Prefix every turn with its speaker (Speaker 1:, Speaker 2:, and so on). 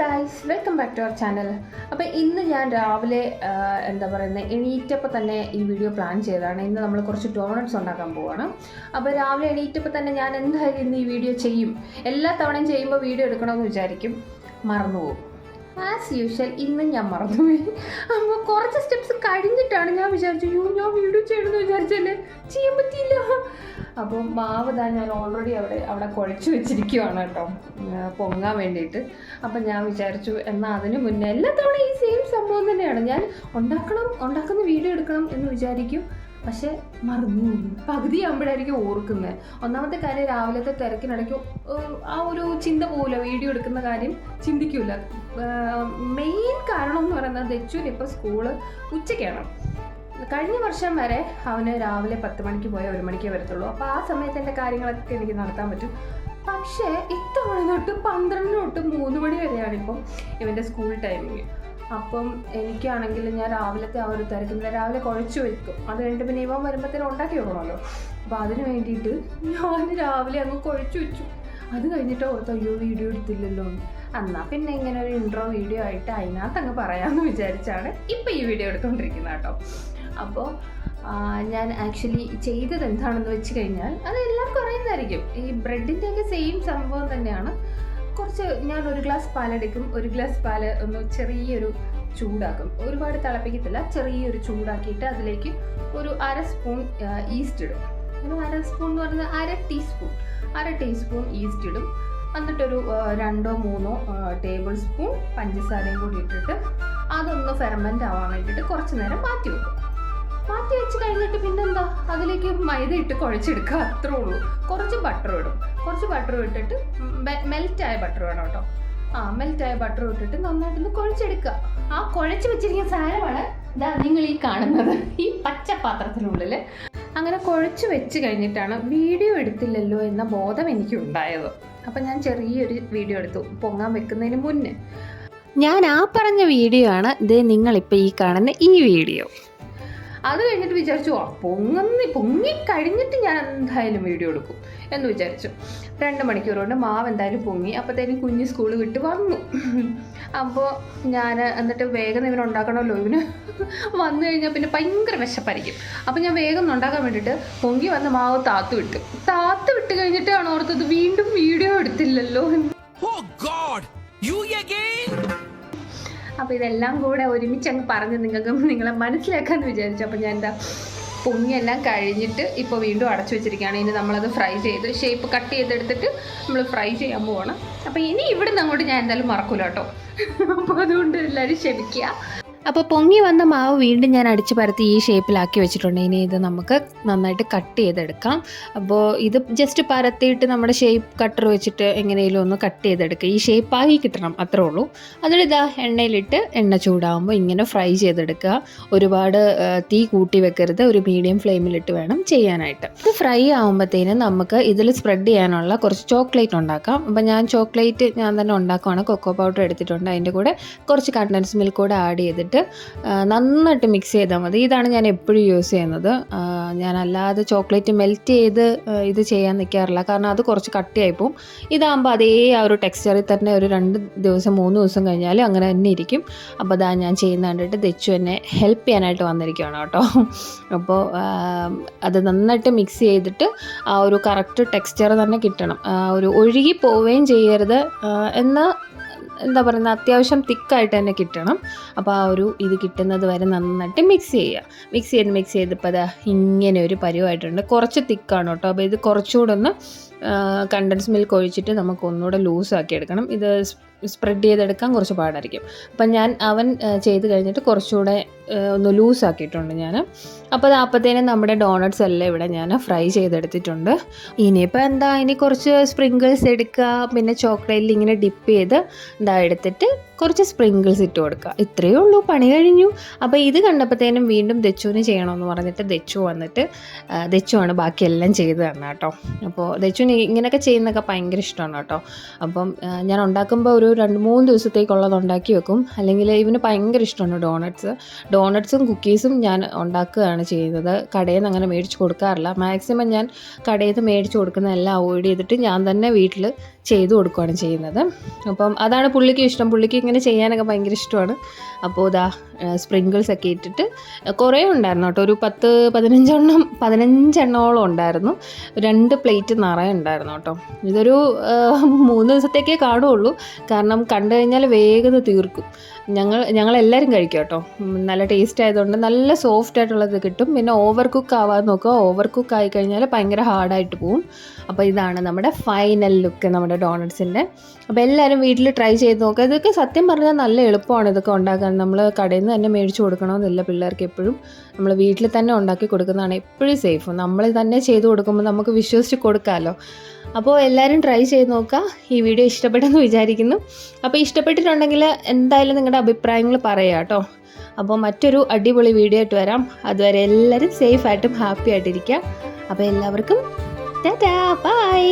Speaker 1: Guys welcome back to our channel അപ്പോൾ ഇന്ന് ഞാൻ രാവിലെ എന്താ പറയുന്നത് എണീറ്റപ്പോൾ തന്നെ ഈ വീഡിയോ പ്ലാൻ ചെയ്തതാണ്. ഇന്ന് നമ്മൾ കുറച്ച് ഡോണറ്റ്സ് ഉണ്ടാക്കാൻ പോവാണ്. അപ്പോൾ രാവിലെ എണീറ്റപ്പോൾ തന്നെ ഞാൻ എന്തായാലും ഇന്ന് ഈ വീഡിയോ ചെയ്യും. എല്ലാ തവണയും ചെയ്യുമ്പോൾ വീഡിയോ എടുക്കണമെന്ന് വിചാരിക്കും. മറന്നുപോകും. ആസ് യൂഷ്വൽ ഇന്നും ഞാൻ മറന്നുപോയി. അപ്പോൾ കുറച്ച് സ്റ്റെപ്സ് കഴിഞ്ഞിട്ടാണ് ഞാൻ വിചാരിച്ചു യു ഞാൻ വീഡിയോ ചെയ്യണമെന്ന് വിചാരിച്ചല്ലേ? ചെയ്യാൻ പറ്റിയില്ല. അപ്പോൾ മാവ് താ ഞാൻ ഓൾറെഡി അവിടെ അവിടെ കുഴച്ചു വെച്ചിരിക്കുവാണ് കേട്ടോ. പൊങ്ങാൻ വേണ്ടിയിട്ട്. അപ്പം ഞാൻ വിചാരിച്ചു എന്നാൽ അതിന് മുന്നേ എല്ലാ തവണ ഈ സെയിം സംഭവം തന്നെയാണ്. ഞാൻ ഉണ്ടാക്കണം ഉണ്ടാക്കുന്ന വീഡിയോ എടുക്കണം എന്ന് വിചാരിക്കും. പക്ഷേ മറന്നു പോകും. പകുതി ആകുമ്പോഴായിരിക്കും ഓർക്കുന്നത്. ഒന്നാമത്തെ കാര്യം രാവിലത്തെ തിരക്കിനിടയ്ക്ക് ആ ഒരു ചിന്ത പോകില്ല വീഡിയോ എടുക്കുന്ന കാര്യം ചിന്തിക്കൂല മെയിൻ കാരണം എന്ന് പറയുന്നത് ദച്ചുവിന് ഇപ്പോൾ സ്കൂൾ ഉച്ചയ്ക്കാണ്. കഴിഞ്ഞ വർഷം വരെ അവന് രാവിലെ പത്ത് മണിക്ക് പോയാൽ ഒരു മണിക്കേ വരത്തുള്ളൂ. അപ്പോൾ ആ സമയത്ത് എന്റെ കാര്യങ്ങളൊക്കെ എനിക്ക് നടത്താൻ പറ്റും. പക്ഷേ ഇത്തവണ തൊട്ട് പന്ത്രണ്ട് തൊട്ട് മൂന്ന് മണി വരെയാണ് ഇപ്പം ഇവന്റെ സ്കൂൾ ടൈമിങ്. അപ്പം എനിക്കാണെങ്കിൽ ഞാൻ രാവിലത്തെ ആ ഒരു തിരക്കില്ല രാവിലെ കുഴച്ചു വെക്കും. അത് കഴിഞ്ഞിട്ട് പിന്നെ ഇവൻ വരുമ്പോഴത്തേനും ഉണ്ടാക്കി വെക്കണമല്ലോ. അപ്പം അതിന് വേണ്ടിയിട്ട് ഞാൻ രാവിലെ അങ്ങ് കുഴച്ചു വെച്ചു. അത് കഴിഞ്ഞിട്ട് ഓർത്ത് അയ്യോ വീഡിയോ എടുത്തില്ലല്ലോ. എന്ന്. എന്നാ പിന്നെ ഇങ്ങനെ ഒരു ഇൻട്രോ വീഡിയോ ആയിട്ട് അതിനകത്ത് അങ്ങ് പറയാമെന്ന് വിചാരിച്ചാണ് ഇപ്പം ഈ വീഡിയോ എടുത്തുകൊണ്ടിരിക്കുന്നത് കേട്ടോ. അപ്പോൾ ഞാൻ ആക്ച്വലി ചെയ്തത് എന്താണെന്ന് വെച്ച് കഴിഞ്ഞാൽ അത് എല്ലാവർക്കും അറിയുന്നതായിരിക്കും. ഈ ബ്രെഡിന്റെയൊക്കെ സെയിം സംഭവം തന്നെയാണ്. കുറച്ച് ഞാൻ ഒരു ഗ്ലാസ് പാലെടുക്കും ഒരു ഗ്ലാസ് പാൽ ഒന്ന് ചെറിയൊരു ചൂടാക്കും. ഒരുപാട് തിളപ്പിക്കത്തില്ല. ചെറിയൊരു ചൂടാക്കിയിട്ട് അതിലേക്ക് ഒരു അര സ്പൂൺ ഈസ്റ്റ് ഇടും. ഒരു അര സ്പൂൺ എന്ന് പറയുന്നത് അര ടീസ്പൂൺ അര ടീസ്പൂൺ ഈസ്റ്റ് ഇടും. എന്നിട്ടൊരു രണ്ടോ മൂന്നോ ടേബിൾ സ്പൂൺ പഞ്ചസാരയും കൂടി ഇട്ടിട്ട് അതൊന്ന് ഫെർമെന്റ് ആവാൻ വേണ്ടിയിട്ട് കുറച്ച് നേരം മാറ്റി വെക്കും. മാറ്റി വെച്ച് കഴിഞ്ഞിട്ട് പിന്നെന്താ? അതിലേക്ക് മൈദ ഇട്ട് കുഴച്ചെടുക്കുക. അത്രേ ഉള്ളൂ. കുറച്ച് ബട്ടർ ഇടും. കുറച്ച് ബട്ടർ ഇട്ടിട്ട് മെൽറ്റായ ബട്ടർ വേണം കേട്ടോ. ആ മെൽറ്റായ ബട്ടർ ഇട്ടിട്ട് നന്നായിട്ടൊന്ന് കുഴച്ചെടുക്കുക. ആ കുഴച്ച് വെച്ചിരിക്കുന്ന സാധനമാണ് ഇതാ നിങ്ങൾ ഈ കാണുന്നത്. ഈ പച്ച പാത്രത്തിനുള്ളിൽ അങ്ങനെ കുഴച്ച് വെച്ച് കഴിഞ്ഞിട്ടാണ് വീഡിയോ എടുത്തില്ലല്ലോ എന്ന ബോധം എനിക്ക് ഉണ്ടായത് അപ്പം ഞാൻ ചെറിയൊരു വീഡിയോ എടുത്തു. പൊങ്ങാൻ വെക്കുന്നതിന് മുന്നേ. ഞാൻ ആ പറഞ്ഞ വീഡിയോ ആണ് ഇത് നിങ്ങളിപ്പോൾ ഈ കാണുന്ന ഈ വീഡിയോ. അത് കഴിഞ്ഞിട്ട് വിചാരിച്ചു ആ പൊങ്ങി പൊങ്ങി കഴിഞ്ഞിട്ട് ഞാൻ എന്തായാലും വീഡിയോ എടുക്കും എന്ന് വിചാരിച്ചു. രണ്ട് മണിക്കൂർ കൊണ്ട് മാവ് എന്തായാലും പൊങ്ങി. അപ്പോഴത്തേനും കുഞ്ഞ് സ്കൂൾ വിട്ട് വന്നു. അപ്പോൾ ഞാൻ എന്നിട്ട് വേഗം ഇവന് ഉണ്ടാക്കണമല്ലോ. ഇവന് വന്നു കഴിഞ്ഞാൽ പിന്നെ ഭയങ്കര വിശപ്പായിരിക്കും. അപ്പോൾ ഞാൻ വേഗം ഉണ്ടാക്കാൻ വേണ്ടിയിട്ട് പൊങ്ങി വന്ന് മാവ് താത്തു വിട്ടു. താത്ത് വിട്ട് കഴിഞ്ഞിട്ടാണ് ഓർത്തത് വീണ്ടും വീഡിയോ എടുത്തില്ലല്ലോ
Speaker 2: ഓ ഗോഡ് യു again?
Speaker 1: അപ്പോൾ ഇതെല്ലാം കൂടെ ഒരുമിച്ച് അങ്ങ് പറഞ്ഞ് നിങ്ങൾക്ക് നിങ്ങളെ മനസ്സിലാക്കാമെന്ന് വിചാരിച്ചു. അപ്പോൾ ഞാൻ എന്താ പൊങ്ങിയെല്ലാം കഴിഞ്ഞിട്ട് ഇപ്പോൾ വീണ്ടും അടച്ചു വെച്ചിരിക്കുകയാണ്. ഇനി നമ്മളത് ഫ്രൈ ചെയ്ത് ഷേപ്പ് കട്ട് ചെയ്തെടുത്തിട്ട് നമ്മൾ ഫ്രൈ ചെയ്യാൻ പോവാണ്. അപ്പോൾ ഇനി ഇവിടെ നിന്ന് അങ്ങോട്ട് ഞാൻ എന്തായാലും മറക്കൂല കേട്ടോ. അപ്പോൾ അതുകൊണ്ട് എല്ലാവരും ക്ഷമിക്കുക. അപ്പോൾ പൊങ്ങി വന്ന മാവ് വീണ്ടും ഞാൻ അടിച്ചു പരത്തി ഈ ഷേപ്പിലാക്കി വെച്ചിട്ടുണ്ട്. ഇനി ഇത് നമുക്ക് നന്നായിട്ട് കട്ട് ചെയ്തെടുക്കാം. അപ്പോൾ ഇത് ജസ്റ്റ് പരത്തിയിട്ട് നമ്മുടെ ഷേപ്പ് കട്ടർ വെച്ചിട്ട് എങ്ങനെയെങ്കിലും ഒന്ന് കട്ട് ചെയ്തെടുക്കുക ഈ ഷേപ്പായി കിട്ടണം അത്രേ ഉള്ളൂ. അതിലിതാ എണ്ണയിലിട്ട് എണ്ണ ചൂടാകുമ്പോൾ ഇങ്ങനെ ഫ്രൈ ചെയ്തെടുക്കുക. ഒരുപാട് തീ കൂട്ടി വെക്കരുത്. ഒരു മീഡിയം ഫ്ലെയിമിലിട്ട് വേണം ചെയ്യാനായിട്ട്. ഇത് ഫ്രൈ ആകുമ്പോഴത്തേനും നമുക്ക് ഇതിൽ സ്പ്രെഡ് ചെയ്യാനുള്ള കുറച്ച് ചോക്ലേറ്റ് ഉണ്ടാക്കാം. അപ്പോൾ ഞാൻ ചോക്ലേറ്റ് ഞാൻ തന്നെ ഉണ്ടാക്കുവാണ്. കൊക്കോ പൗഡർ എടുത്തിട്ടുണ്ട്. അതിന്റെ കൂടെ കുറച്ച് കണ്ടൻസ് മിൽക്ക് കൂടെ ആഡ് ചെയ്തിട്ട് നന്നായിട്ട് മിക്സ് ചെയ്താൽ മതി. ഇതാണ് ഞാൻ എപ്പോഴും യൂസ് ചെയ്യുന്നത്. ഞാൻ അല്ലാതെ ചോക്ലേറ്റ് മെൽറ്റ് ചെയ്ത് ഇത് ചെയ്യാൻ നിൽക്കാറില്ല കാരണം അത് കുറച്ച് കട്ടിയായി പോവും. ഇതാകുമ്പോൾ അതേ ആ ഒരു ടെക്സ്ചറിൽ തന്നെ ഒരു രണ്ട് ദിവസം മൂന്ന് ദിവസം കഴിഞ്ഞാൽ അങ്ങനെ തന്നെ ഇരിക്കും. അപ്പോൾ അതാ ഞാൻ ചെയ്യുന്ന കണ്ടിട്ട് തെച്ചു എന്നെ ഹെൽപ്പ് ചെയ്യാനായിട്ട് വന്നിരിക്കുകയാണ് കേട്ടോ. അപ്പോൾ അത് നന്നായിട്ട് മിക്സ് ചെയ്തിട്ട് ആ ഒരു കറക്റ്റ് ടെക്സ്ചർ തന്നെ കിട്ടണം. ഒരു ഒഴുകി പോവുകയും ചെയ്യരുത് എന്നാൽ എന്താ പറയുന്നത് അത്യാവശ്യം തിക്കായിട്ട് തന്നെ കിട്ടണം. അപ്പോൾ ആ ഒരു ഇത് കിട്ടുന്നത് വരെ നന്നായിട്ട് മിക്സ് ചെയ്യുക മിക്സ് ചെയ്ത് മിക്സ് ചെയ്തപ്പോൾ അതാ ഇങ്ങനെ ഒരു പരുവായിട്ടുണ്ട്. കുറച്ച് തിക്കാണ് കേട്ടോ. അപ്പോൾ ഇത് കുറച്ചുകൂടെ ഒന്ന് കണ്ടൻസ് മിൽക്ക് ഒഴിച്ചിട്ട് നമുക്ക് ഒന്നുകൂടെ ലൂസാക്കി എടുക്കണം. ഇത് സ്പ്രെഡ് ചെയ്തെടുക്കാൻ കുറച്ച് പാടായിരിക്കും. അപ്പം ഞാൻ അവൻ ചെയ്ത് കഴിഞ്ഞിട്ട് കുറച്ചുകൂടെ ഒന്ന് ലൂസാക്കിയിട്ടുണ്ട് ഞാൻ. അപ്പോൾ അത് അപ്പോഴത്തേനും നമ്മുടെ ഡോണട്ട്സ് എല്ലാം ഇവിടെ ഞാൻ ഫ്രൈ ചെയ്തെടുത്തിട്ടുണ്ട്. ഇനിയിപ്പോൾ എന്താ ഇനി കുറച്ച് സ്പ്രിങ്കിൾസ് എടുക്കുക പിന്നെ ചോക്ലേറ്റിൽ ഇങ്ങനെ ഡിപ്പ് ചെയ്ത് ഇതാ എടുത്തിട്ട് കുറച്ച് സ്പ്രിങ്കിൾസ് ഇട്ട് കൊടുക്കുക. ഇത്രയേ ഉള്ളൂ. പണി കഴിഞ്ഞു. അപ്പോൾ ഇത് കണ്ടപ്പോഴത്തേനും വീണ്ടും ദച്ചുവിന് ചെയ്യണമെന്ന് പറഞ്ഞിട്ട് ദച്ചു വന്നിട്ട് ദച്ചുവാണ് ബാക്കിയെല്ലാം ചെയ്ത് തന്നെ കേട്ടോ. അപ്പോൾ ദച്ചുവിന് ഇങ്ങനെയൊക്കെ ചെയ്യുന്നൊക്കെ ഭയങ്കര ഇഷ്ടമാണ് കേട്ടോ. അപ്പം ഞാൻ ഉണ്ടാക്കുമ്പോൾ ഒരു രണ്ട് മൂന്ന് ദിവസത്തേക്കുള്ളത് ഉണ്ടാക്കി വെക്കും. അല്ലെങ്കിൽ ഇവന് ഭയങ്കര ഇഷ്ടമാണ് ഡോണറ്റ്സ്. ഡോണറ്റ്സും കുക്കീസും ഞാൻ ഉണ്ടാക്കുകയാണ് ചെയ്യുന്നത്. കടയിൽ നിന്ന് അങ്ങനെ മേടിച്ച് കൊടുക്കാറില്ല. മാക്സിമം ഞാൻ കടയിൽ നിന്ന് മേടിച്ച് കൊടുക്കുന്നതെല്ലാം അവോയ്ഡ് ചെയ്തിട്ട് ഞാൻ തന്നെ വീട്ടിൽ ചെയ്തു കൊടുക്കുകയാണ് ചെയ്യുന്നത്. അപ്പം അതാണ് പുള്ളിക്ക് ഇഷ്ടം. പുള്ളിക്ക് ഇങ്ങനെ ചെയ്യാനൊക്കെ ഭയങ്കര ഇഷ്ടമാണ്. അപ്പോൾ ഇതാ സ്പ്രിങ്കിൾസ് ഒക്കെ ഇട്ടിട്ട് കുറേ ഉണ്ടായിരുന്നു കേട്ടോ. ഒരു പത്ത് പതിനഞ്ചെണ്ണം പതിനഞ്ചെണ്ണോളം ഉണ്ടായിരുന്നു. രണ്ട് പ്ലേറ്റ് നിറയെ ഉണ്ടായിരുന്നു കേട്ടോ. ഇതൊരു മൂന്ന് ദിവസത്തേക്കേ കാണുള്ളൂ. കാരണം കണ്ടു കഴിഞ്ഞാൽ വേഗം തീർക്കും. ഞങ്ങൾ ഞങ്ങളെല്ലാവരും കഴിക്കും കേട്ടോ നല്ല ടേസ്റ്റ് ആയതുകൊണ്ട് നല്ല സോഫ്റ്റ് ആയിട്ടുള്ളത് കിട്ടും. പിന്നെ ഓവർ കുക്ക് ആവാതെ നോക്കുക. ഓവർ കുക്ക് ആയി കഴിഞ്ഞാൽ ഭയങ്കര ഹാർഡായിട്ട് പോവും. അപ്പോൾ ഇതാണ് നമ്മുടെ ഫൈനൽ ലുക്ക് നമ്മുടെ ഡോണറ്റ്സിന്റെ അപ്പോൾ എല്ലാവരും വീട്ടിൽ ട്രൈ ചെയ്ത് നോക്കുക ഇതൊക്കെ സത്യം പറഞ്ഞാൽ നല്ല എളുപ്പമാണ് ഇതൊക്കെ ഉണ്ടാക്കാൻ. നമ്മൾ കടയിൽ നിന്ന് തന്നെ മേടിച്ച് കൊടുക്കണമെന്നില്ല പിള്ളേർക്ക് എപ്പോഴും. നമ്മൾ വീട്ടിൽ തന്നെ ഉണ്ടാക്കി കൊടുക്കുന്നതാണ് എപ്പോഴും സേഫ് നമ്മൾ തന്നെ ചെയ്ത് കൊടുക്കുമ്പോൾ നമുക്ക് വിശ്വസിച്ച് കൊടുക്കാമല്ലോ അപ്പോൾ എല്ലാവരും ട്രൈ ചെയ്ത് നോക്കുക. ഈ വീഡിയോ ഇഷ്ടപ്പെട്ടെന്ന് വിചാരിക്കുന്നു. അപ്പോൾ ഇഷ്ടപ്പെട്ടിട്ടുണ്ടെങ്കിൽ എന്തായാലും നിങ്ങളുടെ അഭിപ്രായങ്ങൾ പറയാം കേട്ടോ. അപ്പോൾ മറ്റൊരു അടിപൊളി വീഡിയോ ആയിട്ട് വരാം. അതുവരെ എല്ലാവരും സേഫ് ആയിട്ടും ഹാപ്പി ആയിട്ടിരിക്കുക. അപ്പോൾ എല്ലാവർക്കും ടാറ്റാ ബൈ